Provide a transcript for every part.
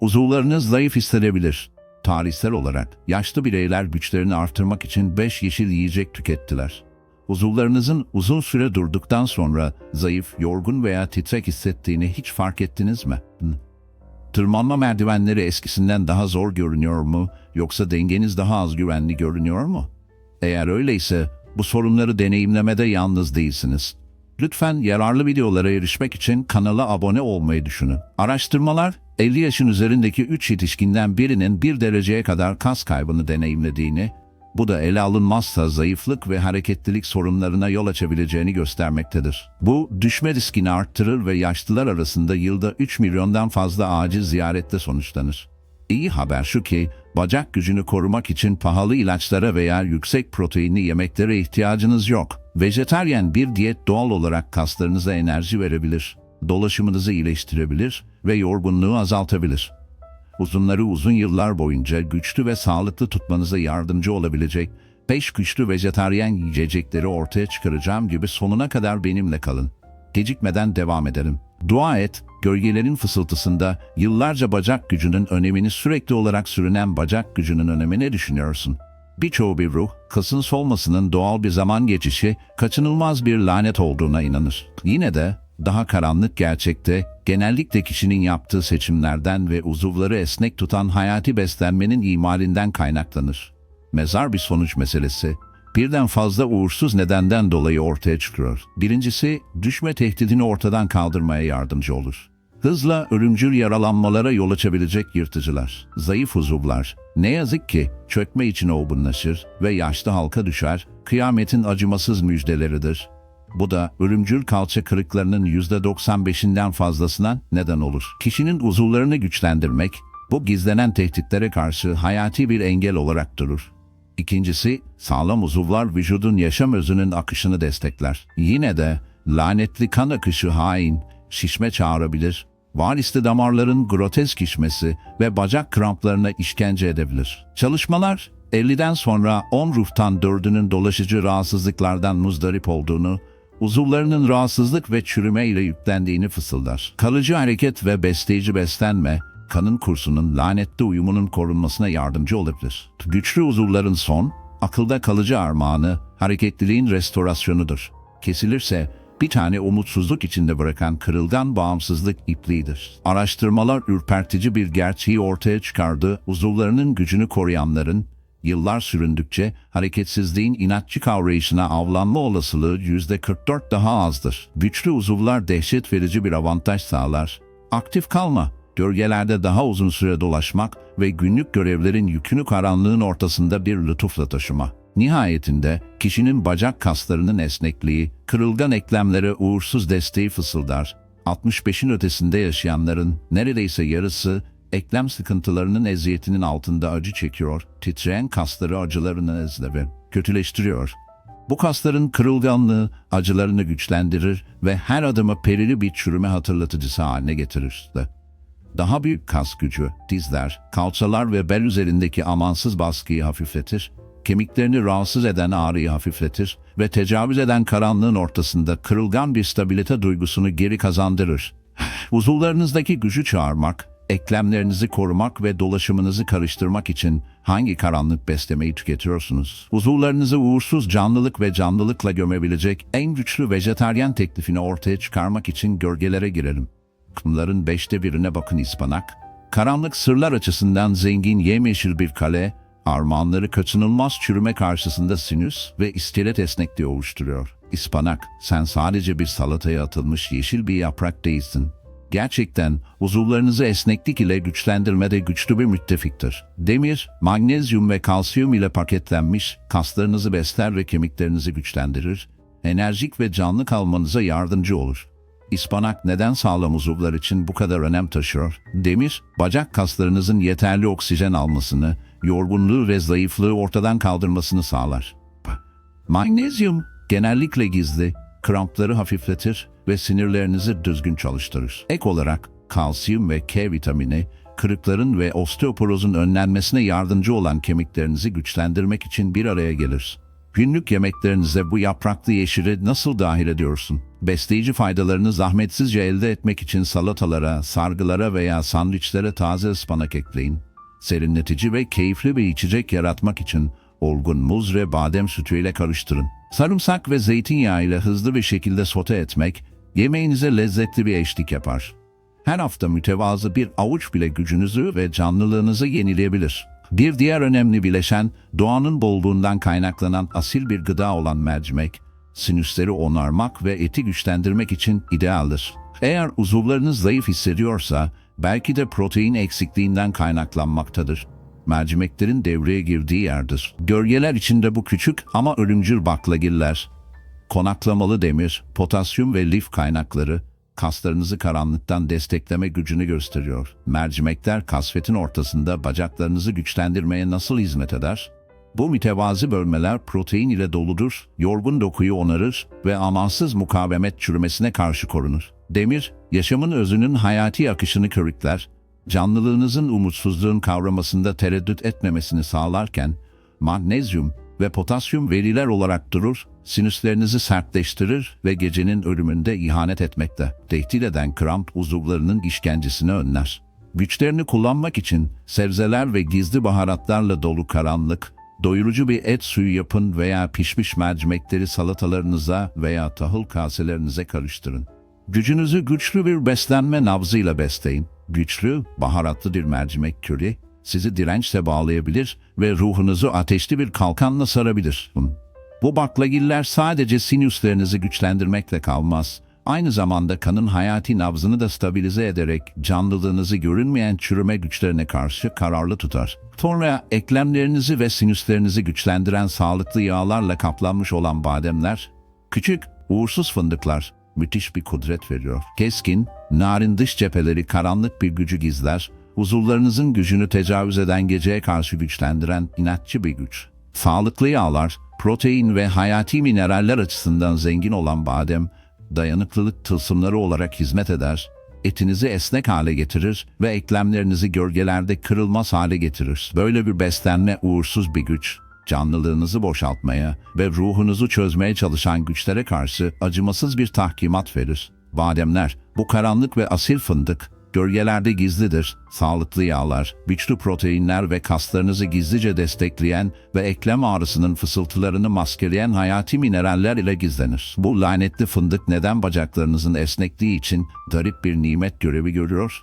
Uzuvlarınız zayıf hissedebilir. Tarihsel olarak yaşlı bireyler güçlerini artırmak için 5 yeşil yiyecek tükettiler. Uzuvlarınızın uzun süre durduktan sonra zayıf, yorgun veya titrek hissettiğini hiç fark ettiniz mi? Tırmanma merdivenleri eskisinden daha zor görünüyor mu yoksa dengeniz daha az güvenli görünüyor mu? Eğer öyleyse bu sorunları deneyimlemede yalnız değilsiniz. Lütfen yararlı videolara erişmek için kanala abone olmayı düşünün. Araştırmalar 50 yaşın üzerindeki 3 yetişkinden birinin 1 dereceye kadar kas kaybını deneyimlediğini, bu da ele alınmazsa zayıflık ve hareketlilik sorunlarına yol açabileceğini göstermektedir. Bu düşme riskini arttırır ve yaşlılar arasında yılda 3 milyondan fazla acil ziyarette sonuçlanır. İyi haber şu ki, bacak gücünü korumak için pahalı ilaçlara veya yüksek proteinli yemeklere ihtiyacınız yok. Vejetaryen bir diyet doğal olarak kaslarınıza enerji verebilir, dolaşımınızı iyileştirebilir ve yorgunluğu azaltabilir. Uzunları uzun yıllar boyunca güçlü ve sağlıklı tutmanıza yardımcı olabilecek 5 güçlü vejetaryen yiyecekleri ortaya çıkaracağım gibi sonuna kadar benimle kalın. Gecikmeden devam edelim. Dua et, gölgelerin fısıltısında yıllarca bacak gücünün önemini sürekli olarak sürünen bacak gücünün önemini düşünüyorsun. Birçoğu bir ruh, kasın solmasının doğal bir zaman geçişi, kaçınılmaz bir lanet olduğuna inanır. Yine de daha karanlık gerçekte genellikle kişinin yaptığı seçimlerden ve uzuvları esnek tutan hayati beslenmenin imalinden kaynaklanır. Mezar bir sonuç meselesi. Birden fazla uğursuz nedenden dolayı ortaya çıkıyor. Birincisi, düşme tehdidini ortadan kaldırmaya yardımcı olur. Hızla ölümcül yaralanmalara yol açabilecek yırtıcılar, zayıf uzuvlar, ne yazık ki çökme için olgunlaşır ve yaşlı halka düşer, kıyametin acımasız müjdeleridir. Bu da ölümcül kalça kırıklarının %95'inden fazlasına neden olur. Kişinin uzuvlarını güçlendirmek, bu gizlenen tehditlere karşı hayati bir engel olarak durur. İkincisi, sağlam uzuvlar vücudun yaşam özünün akışını destekler. Yine de lanetli kan akışı hain, şişme çağırabilir, varisli damarların grotesk şişmesi ve bacak kramplarına işkence edebilir. Çalışmalar, 50'den sonra 10 ruhtan 4'ünün dolaşıcı rahatsızlıklardan muzdarip olduğunu, uzuvlarının rahatsızlık ve çürüme ile yüklendiğini fısıldar. Kalıcı hareket ve besleyici beslenme, kanın kursunun lanetli uyumunun korunmasına yardımcı olabilir. Güçlü uzuvların son, akılda kalıcı armağanı, hareketliliğin restorasyonudur. Kesilirse, bir tane umutsuzluk içinde bırakan kırılgan bağımsızlık ipliğidir. Araştırmalar ürpertici bir gerçeği ortaya çıkardı, uzuvlarının gücünü koruyanların, yıllar süründükçe hareketsizliğin inatçı kavrayışına avlanma olasılığı %44 daha azdır. Güçlü uzuvlar dehşet verici bir avantaj sağlar. Aktif kalma, gölgelerde daha uzun süre dolaşmak ve günlük görevlerin yükünü karanlığın ortasında bir lütufla taşıma. Nihayetinde kişinin bacak kaslarının esnekliği, kırılgan eklemlere uğursuz desteği fısıldar. 65'in ötesinde yaşayanların neredeyse yarısı eklem sıkıntılarının eziyetinin altında acı çekiyor, titreyen kasları acılarını ezle kötüleştiriyor. Bu kasların kırılganlığı acılarını güçlendirir ve her adımı perili bir çürüme hatırlatıcısı haline getirir. Daha büyük kas gücü, dizler, kalçalar ve bel üzerindeki amansız baskıyı hafifletir, kemiklerini rahatsız eden ağrıyı hafifletir ve tecavüz eden karanlığın ortasında kırılgan bir stabilite duygusunu geri kazandırır. Uzuvlarınızdaki gücü çağırmak, eklemlerinizi korumak ve dolaşımınızı karıştırmak için hangi karanlık beslemeyi tüketiyorsunuz? Uzuvlarınızı uğursuz canlılık ve canlılıkla gömebilecek en güçlü vejetaryen teklifini ortaya çıkarmak için gölgelere girelim. Bunların beşte birine bakın ispanak. Karanlık sırlar açısından zengin yemyeşil bir kale, armağanları kaçınılmaz çürüme karşısında sinüs ve iskelet esnekliği oluşturuyor. İspanak, sen sadece bir salataya atılmış yeşil bir yaprak değilsin. Gerçekten uzuvlarınızı esneklik ile güçlendirmede güçlü bir müttefiktir. Demir, magnezyum ve kalsiyum ile paketlenmiş, kaslarınızı besler ve kemiklerinizi güçlendirir, enerjik ve canlı kalmanıza yardımcı olur. İspanak neden sağlam uzuvlar için bu kadar önem taşıyor? Demir, bacak kaslarınızın yeterli oksijen almasını, yorgunluğu ve zayıflığı ortadan kaldırmasını sağlar. Magnezyum genellikle gizli, krampları hafifletir ve sinirlerinizi düzgün çalıştırır. Ek olarak kalsiyum ve K vitamini, kırıkların ve osteoporozun önlenmesine yardımcı olan kemiklerinizi güçlendirmek için bir araya gelir. Günlük yemeklerinize bu yapraklı yeşili nasıl dahil ediyorsun? Besleyici faydalarını zahmetsizce elde etmek için salatalara, sargılara veya sandviçlere taze ıspanak ekleyin. Serinletici ve keyifli bir içecek yaratmak için olgun muz ve badem sütüyle karıştırın. Sarımsak ve zeytinyağı ile hızlı bir şekilde sote etmek, yemeğinize lezzetli bir eşlik yapar. Her hafta mütevazı bir avuç bile gücünüzü ve canlılığınızı yenileyebilir. Bir diğer önemli bileşen, doğanın bolluğundan kaynaklanan asil bir gıda olan mercimek, sinüsleri onarmak ve eti güçlendirmek için idealdir. Eğer uzuvlarınız zayıf hissediyorsa, belki de protein eksikliğinden kaynaklanmaktadır. Mercimeklerin devreye girdiği yerdir. Gölgeler içinde bu küçük ama ölümcül baklagiller, konaklamalı demir, potasyum ve lif kaynakları kaslarınızı karanlıktan destekleme gücünü gösteriyor. Mercimekler kasvetin ortasında bacaklarınızı güçlendirmeye nasıl hizmet eder? Bu mütevazi bölmeler protein ile doludur, yorgun dokuyu onarır ve amansız mukavemet çürümesine karşı korunur. Demir, yaşamın özünün hayati akışını körükler, canlılığınızın umutsuzluğun kavramasında tereddüt etmemesini sağlarken, magnezyum ve potasyum veriler olarak durur, sinüslerinizi sertleştirir ve gecenin ölümünde ihanet etmekte. Tehdit eden kramp uzuvlarının işkencesini önler. Güçlerini kullanmak için sebzeler ve gizli baharatlarla dolu karanlık, doyurucu bir et suyu yapın veya pişmiş mercimekleri salatalarınıza veya tahıl kaselerinize karıştırın. Gücünüzü güçlü bir beslenme nabzıyla besleyin. Güçlü, baharatlı bir mercimek köri sizi dirençle bağlayabilir ve ruhunuzu ateşli bir kalkanla sarabilir. Bu baklagiller sadece sinüslerinizi güçlendirmekle kalmaz. Aynı zamanda kanın hayati nabzını da stabilize ederek canlılığınızı görünmeyen çürüme güçlerine karşı kararlı tutar. Sonra eklemlerinizi ve sinüslerinizi güçlendiren sağlıklı yağlarla kaplanmış olan bademler, küçük, uğursuz fındıklar, müthiş bir kudret veriyor. Keskin, narin dış cepheleri karanlık bir gücü gizler, huzurlarınızın gücünü tecavüz eden geceye karşı güçlendiren inatçı bir güç. Sağlıklı yağlar, protein ve hayati mineraller açısından zengin olan badem, dayanıklılık tılsımları olarak hizmet eder, etinizi esnek hale getirir ve eklemlerinizi gölgelerde kırılmaz hale getirir. Böyle bir beslenme uğursuz bir güç, canlılığınızı boşaltmaya ve ruhunuzu çözmeye çalışan güçlere karşı acımasız bir tahkimat verir. Bademler, bu karanlık ve asil fındık, gölgelerde gizlidir. Sağlıklı yağlar, güçlü proteinler ve kaslarınızı gizlice destekleyen ve eklem ağrısının fısıltılarını maskeleyen hayati mineraller ile gizlenir. Bu lanetli fındık neden bacaklarınızın esnekliği için garip bir nimet görevi görüyor?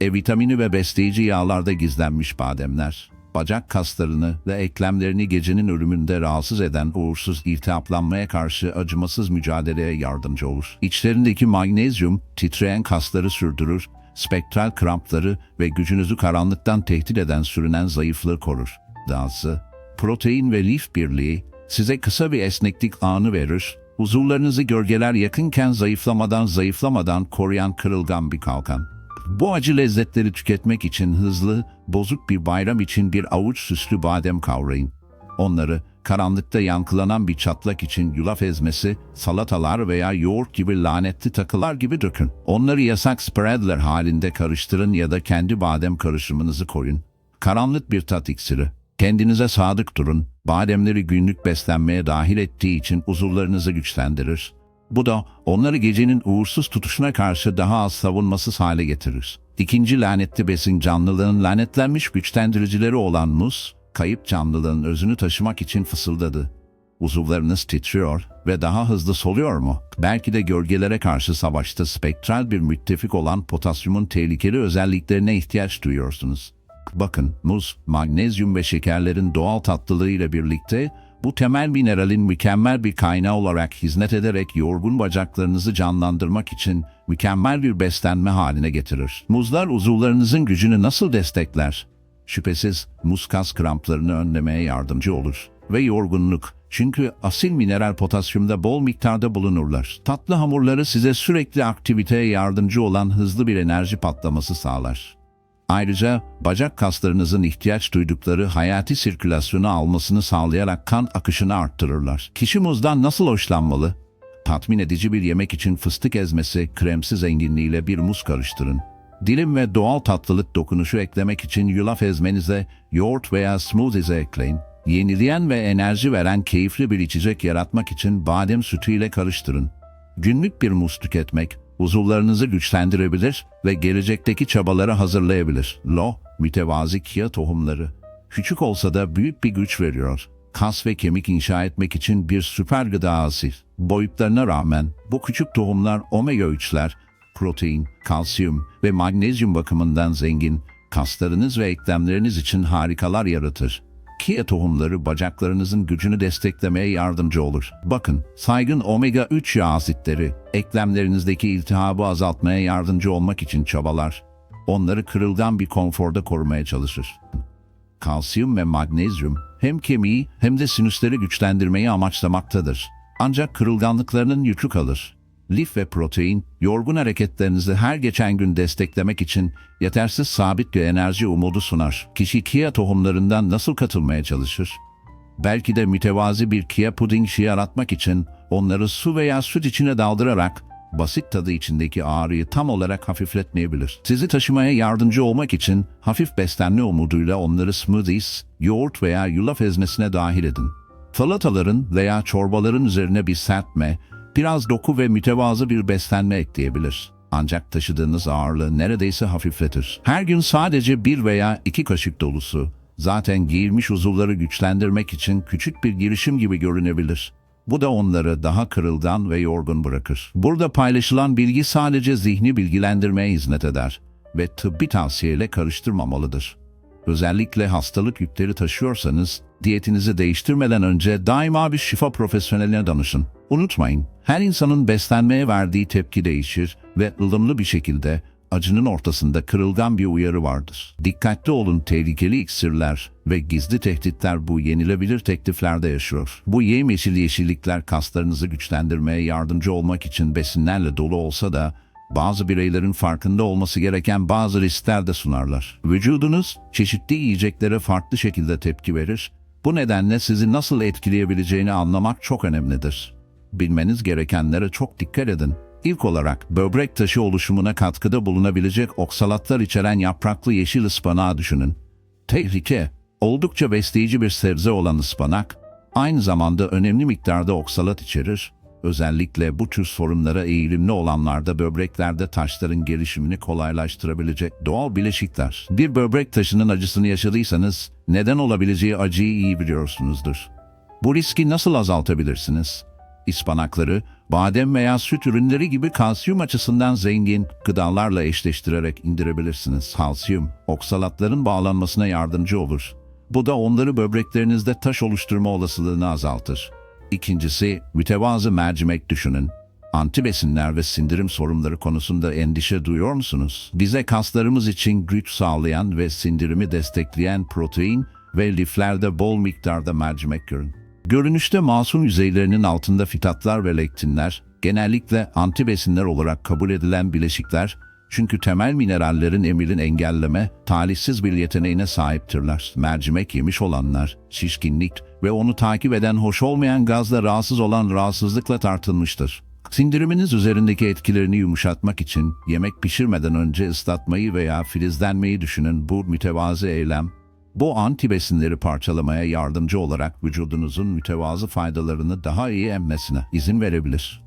E vitamini ve besleyici yağlarda gizlenmiş bademler bacak kaslarını ve eklemlerini gecenin ölümünde rahatsız eden uğursuz iltihaplanmaya karşı acımasız mücadeleye yardımcı olur. İçlerindeki magnezyum titreyen kasları sürdürür, spektral krampları ve gücünüzü karanlıktan tehdit eden sürünen zayıflığı korur. Dahası, protein ve lif birliği size kısa bir esneklik anı verir, huzurlarınızı gölgeler yakınken zayıflamadan zayıflamadan koruyan kırılgan bir kalkan. Bu acı lezzetleri tüketmek için hızlı, bozuk bir bayram için bir avuç süslü badem kavrayın. Onları karanlıkta yankılanan bir çatlak için yulaf ezmesi, salatalar veya yoğurt gibi lanetli takılar gibi dökün. Onları yasak spreadler halinde karıştırın ya da kendi badem karışımınızı koyun. Karanlık bir tat iksiri. Kendinize sadık durun. Bademleri günlük beslenmeye dahil ettiği için uzuvlarınızı güçlendirir. Bu da onları gecenin uğursuz tutuşuna karşı daha az savunmasız hale getirir. İkinci lanetli besin canlılığın lanetlenmiş güçlendiricileri olan muz, kayıp canlılığın özünü taşımak için fısıldadı. Uzuvlarınız titriyor ve daha hızlı soluyor mu? Belki de gölgelere karşı savaşta spektral bir müttefik olan potasyumun tehlikeli özelliklerine ihtiyaç duyuyorsunuz. Bakın, muz, magnezyum ve şekerlerin doğal tatlılığıyla birlikte bu temel mineralin mükemmel bir kaynağı olarak hizmet ederek yorgun bacaklarınızı canlandırmak için mükemmel bir beslenme haline getirir. Muzlar uzuvlarınızın gücünü nasıl destekler? Şüphesiz muz kas kramplarını önlemeye yardımcı olur. Ve yorgunluk, çünkü asil mineral potasyumda bol miktarda bulunurlar. Tatlı hamurları size sürekli aktiviteye yardımcı olan hızlı bir enerji patlaması sağlar. Ayrıca bacak kaslarınızın ihtiyaç duydukları hayati sirkülasyonu almasını sağlayarak kan akışını arttırırlar. Kişi muzdan nasıl hoşlanmalı? Tatmin edici bir yemek için fıstık ezmesi, kremsi zenginliğiyle bir muz karıştırın. Dilim ve doğal tatlılık dokunuşu eklemek için yulaf ezmenize yoğurt veya smoothies'e ekleyin. Yenileyen ve enerji veren keyifli bir içecek yaratmak için badem sütüyle karıştırın. Günlük bir muz tüketmek, uzuvlarınızı güçlendirebilir ve gelecekteki çabaları hazırlayabilir. Lo, mütevazi kia tohumları. Küçük olsa da büyük bir güç veriyor. Kas ve kemik inşa etmek için bir süper gıda asil. Boyutlarına rağmen bu küçük tohumlar omega 3'ler, protein, kalsiyum ve magnezyum bakımından zengin, kaslarınız ve eklemleriniz için harikalar yaratır. Kia tohumları bacaklarınızın gücünü desteklemeye yardımcı olur. Bakın, saygın omega 3 yağ asitleri eklemlerinizdeki iltihabı azaltmaya yardımcı olmak için çabalar. Onları kırılgan bir konforda korumaya çalışır. Kalsiyum ve magnezyum hem kemiği hem de sinüsleri güçlendirmeyi amaçlamaktadır. Ancak kırılganlıklarının yükü kalır. Lif ve protein, yorgun hareketlerinizi her geçen gün desteklemek için yetersiz sabit bir enerji umudu sunar. Kişi kia tohumlarından nasıl katılmaya çalışır? Belki de mütevazi bir kia puding yaratmak için onları su veya süt içine daldırarak basit tadı içindeki ağrıyı tam olarak hafifletmeyebilir. Sizi taşımaya yardımcı olmak için hafif beslenme umuduyla onları smoothies, yoğurt veya yulaf ezmesine dahil edin. Salataların veya çorbaların üzerine bir serpme, biraz doku ve mütevazı bir beslenme ekleyebilir. Ancak taşıdığınız ağırlığı neredeyse hafifletir. Her gün sadece bir veya iki kaşık dolusu, zaten giyilmiş uzuvları güçlendirmek için küçük bir girişim gibi görünebilir. Bu da onları daha kırılgan ve yorgun bırakır. Burada paylaşılan bilgi sadece zihni bilgilendirmeye hizmet eder ve tıbbi tavsiyeyle karıştırmamalıdır. Özellikle hastalık yükleri taşıyorsanız diyetinizi değiştirmeden önce daima bir şifa profesyoneline danışın. Unutmayın, her insanın beslenmeye verdiği tepki değişir ve ılımlı bir şekilde acının ortasında kırılgan bir uyarı vardır. Dikkatli olun tehlikeli iksirler ve gizli tehditler bu yenilebilir tekliflerde yaşıyor. Bu yemyeşil yeşillikler kaslarınızı güçlendirmeye yardımcı olmak için besinlerle dolu olsa da bazı bireylerin farkında olması gereken bazı riskler de sunarlar. Vücudunuz çeşitli yiyeceklere farklı şekilde tepki verir. Bu nedenle sizi nasıl etkileyebileceğini anlamak çok önemlidir. Bilmeniz gerekenlere çok dikkat edin. İlk olarak böbrek taşı oluşumuna katkıda bulunabilecek oksalatlar içeren yapraklı yeşil ıspanağı düşünün. Tehlike, oldukça besleyici bir sebze olan ıspanak, aynı zamanda önemli miktarda oksalat içerir. Özellikle bu tür sorunlara eğilimli olanlarda böbreklerde taşların gelişimini kolaylaştırabilecek doğal bileşikler. Bir böbrek taşının acısını yaşadıysanız neden olabileceği acıyı iyi biliyorsunuzdur. Bu riski nasıl azaltabilirsiniz? İspanakları, badem veya süt ürünleri gibi kalsiyum açısından zengin gıdalarla eşleştirerek indirebilirsiniz. Kalsiyum, oksalatların bağlanmasına yardımcı olur. Bu da onları böbreklerinizde taş oluşturma olasılığını azaltır. İkincisi, mütevazı mercimek düşünün. Antibesinler ve sindirim sorunları konusunda endişe duyuyor musunuz? Bize kaslarımız için güç sağlayan ve sindirimi destekleyen protein ve liflerde bol miktarda mercimek görün. Görünüşte masum yüzeylerinin altında fitatlar ve lektinler, genellikle antibesinler olarak kabul edilen bileşikler, çünkü temel minerallerin emirin engelleme, talihsiz bir yeteneğine sahiptirler. Mercimek yemiş olanlar, şişkinlik ve onu takip eden hoş olmayan gazla rahatsız olan rahatsızlıkla tartılmıştır. Sindiriminiz üzerindeki etkilerini yumuşatmak için yemek pişirmeden önce ıslatmayı veya filizlenmeyi düşünün bu mütevazı eylem bu antibesinleri parçalamaya yardımcı olarak vücudunuzun mütevazı faydalarını daha iyi emmesine izin verebilir.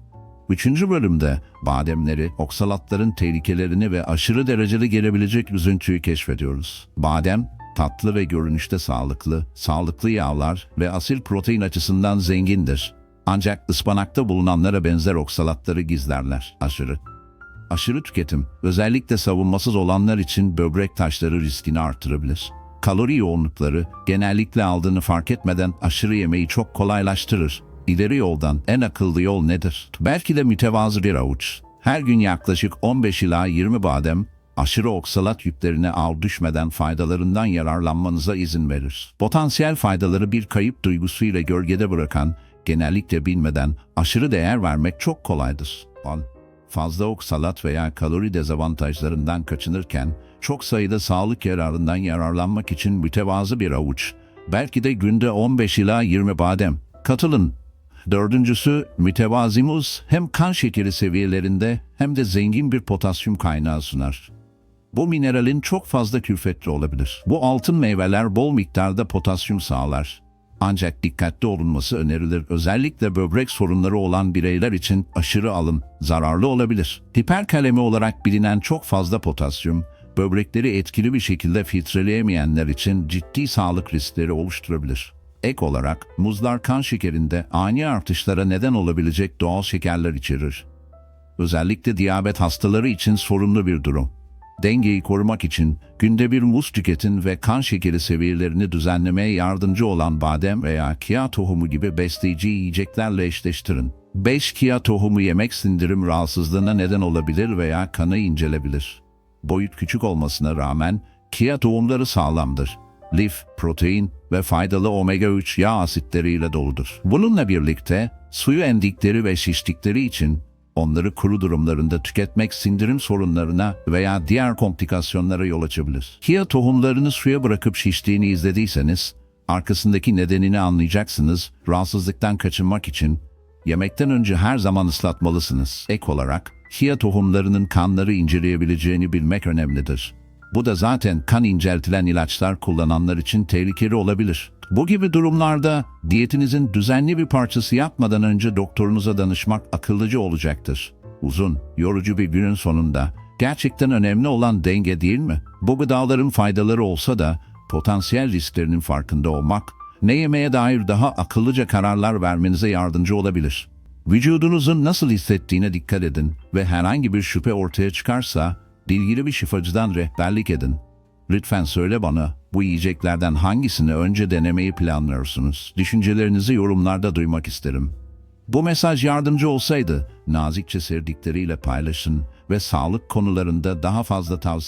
Üçüncü bölümde bademleri, oksalatların tehlikelerini ve aşırı dereceli gelebilecek üzüntüyü keşfediyoruz. Badem, tatlı ve görünüşte sağlıklı, sağlıklı yağlar ve asil protein açısından zengindir. Ancak ıspanakta bulunanlara benzer oksalatları gizlerler. Aşırı Aşırı tüketim, özellikle savunmasız olanlar için böbrek taşları riskini artırabilir. Kalori yoğunlukları genellikle aldığını fark etmeden aşırı yemeği çok kolaylaştırır. İleri yoldan en akıllı yol nedir? Belki de mütevazı bir avuç. Her gün yaklaşık 15 ila 20 badem, aşırı oksalat yüklerine av düşmeden faydalarından yararlanmanıza izin verir. Potansiyel faydaları bir kayıp duygusuyla gölgede bırakan, genellikle bilmeden aşırı değer vermek çok kolaydır. 10 fazla oksalat veya kalori dezavantajlarından kaçınırken çok sayıda sağlık yararından yararlanmak için mütevazı bir avuç, belki de günde 15 ila 20 badem. Katılın. Dördüncüsü mütevazi muz hem kan şekeri seviyelerinde hem de zengin bir potasyum kaynağı sunar. Bu mineralin çok fazla külfetli olabilir. Bu altın meyveler bol miktarda potasyum sağlar. Ancak dikkatli olunması önerilir. Özellikle böbrek sorunları olan bireyler için aşırı alım zararlı olabilir. Hiperkalemi olarak bilinen çok fazla potasyum, böbrekleri etkili bir şekilde filtreleyemeyenler için ciddi sağlık riskleri oluşturabilir. Ek olarak muzlar kan şekerinde ani artışlara neden olabilecek doğal şekerler içerir. Özellikle diyabet hastaları için sorunlu bir durum. Dengeyi korumak için günde bir muz tüketin ve kan şekeri seviyelerini düzenlemeye yardımcı olan badem veya kia tohumu gibi besleyici yiyeceklerle eşleştirin. 5 kia tohumu yemek sindirim rahatsızlığına neden olabilir veya kanı incelebilir. Boyut küçük olmasına rağmen kia tohumları sağlamdır. Lif, protein ve faydalı omega-3 yağ asitleriyle doludur. Bununla birlikte suyu endikleri ve şiştikleri için onları kuru durumlarında tüketmek sindirim sorunlarına veya diğer komplikasyonlara yol açabilir. Kia tohumlarını suya bırakıp şiştiğini izlediyseniz, arkasındaki nedenini anlayacaksınız. Rahatsızlıktan kaçınmak için yemekten önce her zaman ıslatmalısınız. Ek olarak, chia tohumlarının kanları inceleyebileceğini bilmek önemlidir. Bu da zaten kan inceltilen ilaçlar kullananlar için tehlikeli olabilir. Bu gibi durumlarda diyetinizin düzenli bir parçası yapmadan önce doktorunuza danışmak akıllıca olacaktır. Uzun, yorucu bir günün sonunda gerçekten önemli olan denge değil mi? Bu gıdaların faydaları olsa da potansiyel risklerinin farkında olmak, ne yemeye dair daha akıllıca kararlar vermenize yardımcı olabilir. Vücudunuzun nasıl hissettiğine dikkat edin ve herhangi bir şüphe ortaya çıkarsa bilgili bir şifacıdan rehberlik edin. Lütfen söyle bana bu yiyeceklerden hangisini önce denemeyi planlıyorsunuz? Düşüncelerinizi yorumlarda duymak isterim. Bu mesaj yardımcı olsaydı nazikçe sevdikleriyle paylaşın ve sağlık konularında daha fazla tavsiye